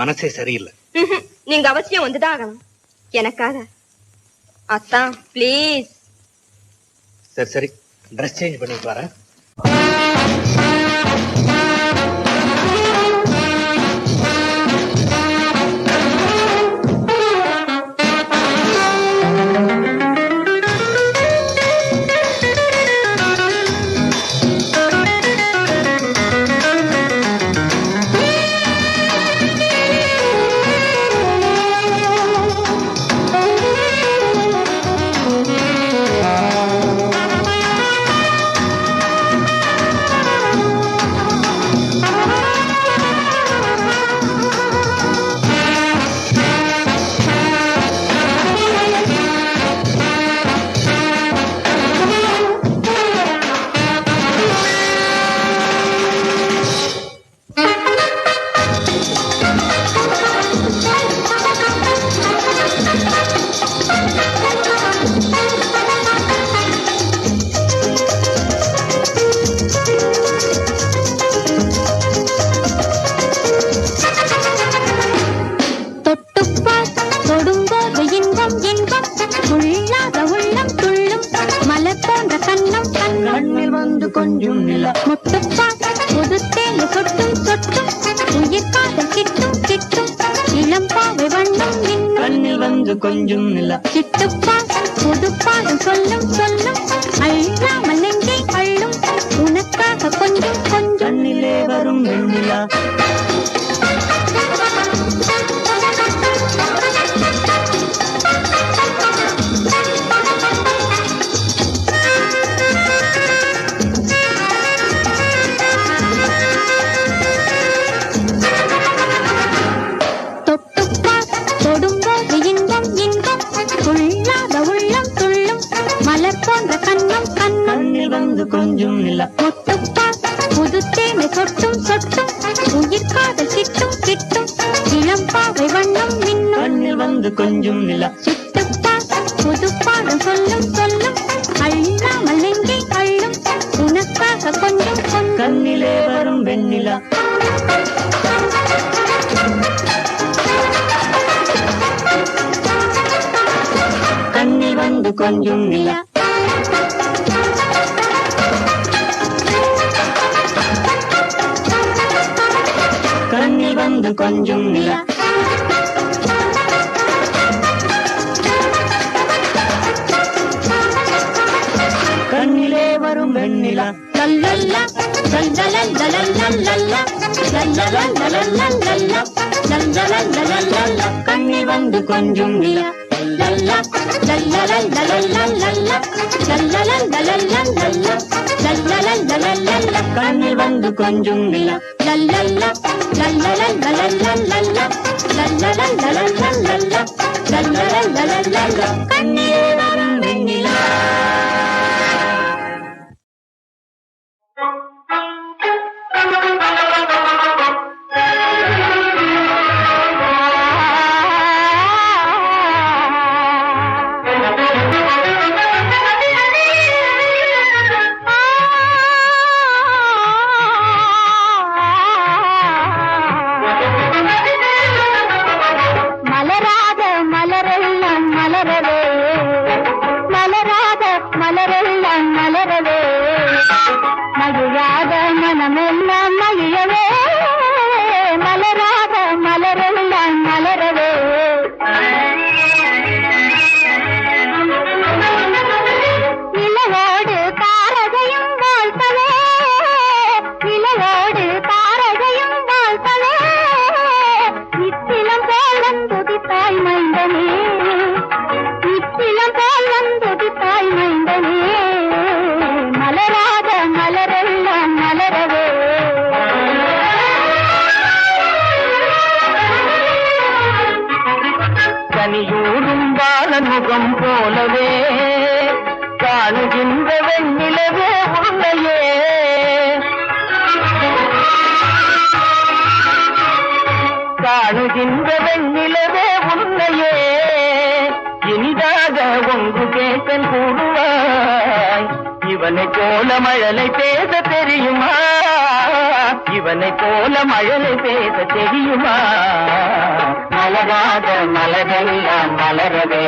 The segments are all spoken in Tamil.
மனசே சரியில்லை. நீங்க அவசியம் வந்துதான் எனக்காக. அத்தான் பிளீஸ் சரி சரி. ட்ரெஸ் சேஞ்ச் பண்ணிட்டு பாரு வந்து கொஞ்சம் நிலா புதுப்பாடும் சொல்லும் சொல்லும். அள்ளாமல் நெஞ்சை அள்ளும். உனக்காக கொஞ்சம் கொஞ்சம். கண்ணிலே வரும் வெண்ணிலா. கொஞ்சம் நிலா முட்டுப்பா புது தேனை சொட்டும் சொட்டும் உயிர் காதல் கிட்டும் கிட்டும் இளம் பாவை வண்ணம் மின்னும் கண்ணில் வந்து கொஞ்சம் நிலா சிட்டுப்பா புது பாடம் சொல்லும் சொல்லும் அள்ளாமல் நெஞ்சை அள்ளும் உனக்காக கொஞ்சம் கண்ணிலே வரும் வெண்ணிலா. கண்ணில் வந்து கொஞ்சம் நிலா. வந்து கொஞ்சம் நில. கண்ணிலே வரும் வெண்ணிலா. லல்லல்லா, கண்ணில் வந்து கொஞ்சம் நிலா. லல்லா, லல்லலல்லலல்லல்லா, லல்லலல்லலல்லல்லா, லல்லலல்லலல்லல்லா. கண்ணில் வந்து கொஞ்சம் நிலா லல்லல்லா, லல்லலல்லலல்லல்லா, லல்லலல்லலல்லல்லா, லல்லலல்லலல்லல்லா. கண்ணிலே வரும் வெண்ணிலா கனியூரும் முகம் போலவே காணுகின்ற வெண்ணிலவே உன்னையே காணுகின்ற வெண்ணிலவே உன்னையே இனிதாக ஒன்று கேட்கன் கூடுவாய் இவனை போல மழலை பேச தெரியுமா? இவனை போல மழலை பேச தெரியுமா? மலராத மலரெல்லாம் மலரவே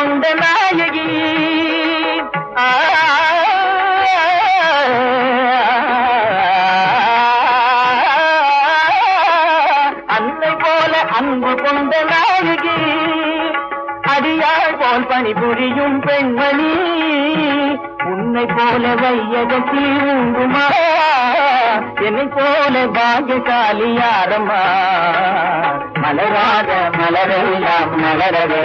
கொண்ட நாயகி. அன்னை போல அன்பு கொண்ட நாயகி. அடியாள் போல் பணிபுரியும் பெண்மணி. உன்னை போல வையகத்தில் உண்டுமா? என்னை போல பாகியசாலி யாரம்மா மலராத மலரெல்லாம் மலரவே.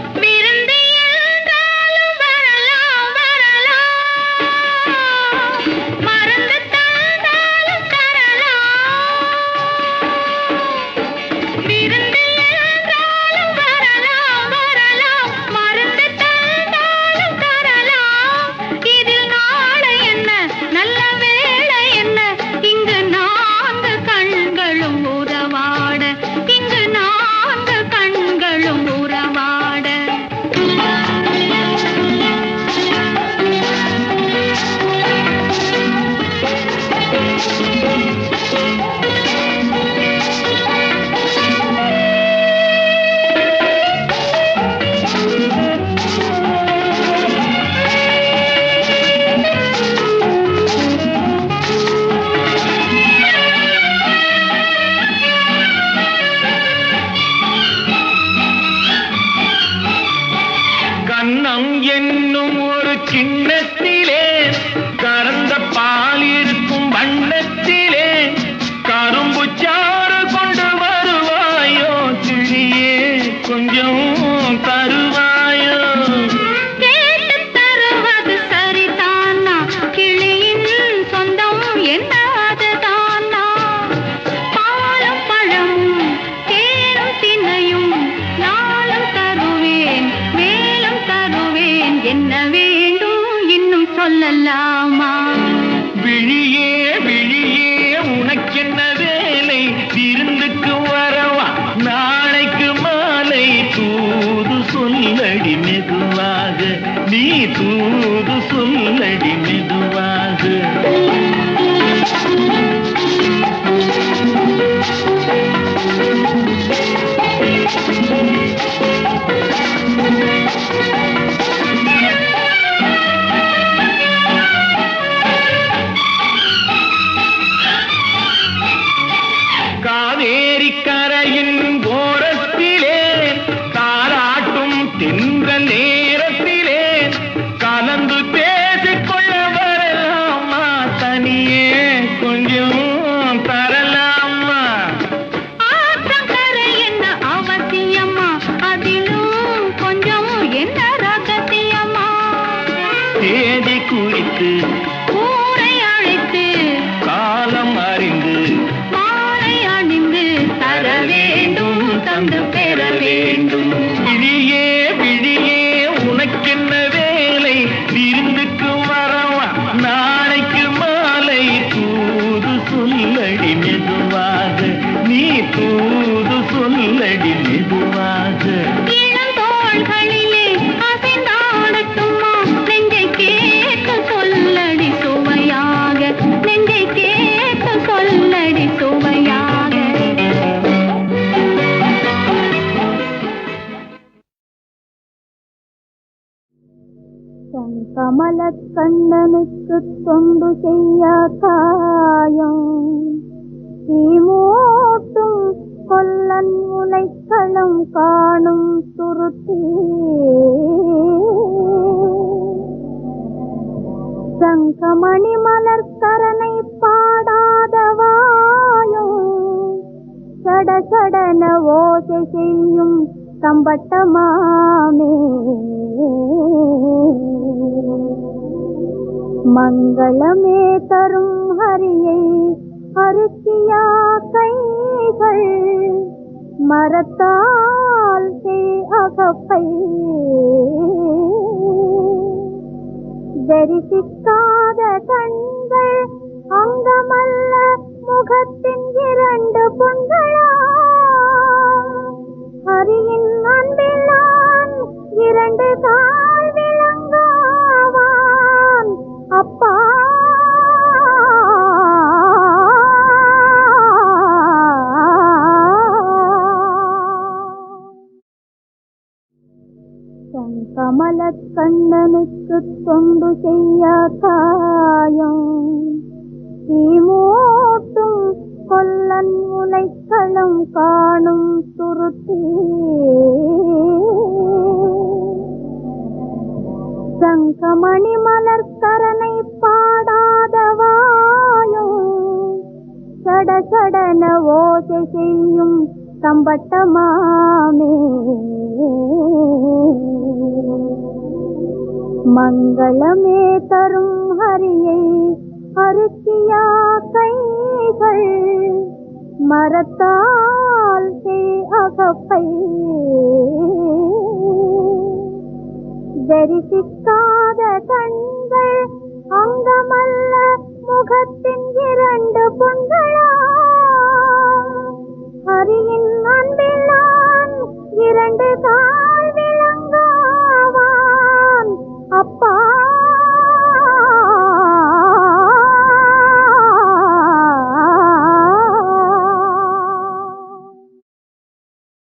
இருந்தே பெற வேண்டும். கமலக்கண்ணனுக்கு தொண்டு செய்ய காயம். தீமூட்டும் கொல்லன் உலைக்களம் காணும் துருத்தி. சங்கமணி மலர்கரனை பாடாதவாயும் சட சடன ஓசை செய்யும் தம்பட்டமாமே. மங்களமே தரும் ஹரியை அருக்கியா கைகள். மரத்தால் அகப்பை. தரிசிக்காத கண்கள் அங்கமல்ல முகத்தின் இரண்டு பொண்களா ஹரி காயம். தீமூட்டும் கொல்லன் உலைக்களம் காணும் துருத்தி. சங்கமணி மலர்கரனை பாடாதவாயும் சடசடன ஓசை செய்யும் தம்பட்டமாமே. மங்களமே தரும் ஹரியை அருக்கியா கைகள் மரத்தால் அகப்பை. தரிசிக்காத கண்கள் அங்கமல்ல முகத்தின் இரண்டு புண்களா ஹரியின் அன்பிலான் இரண்டு கா அப்பா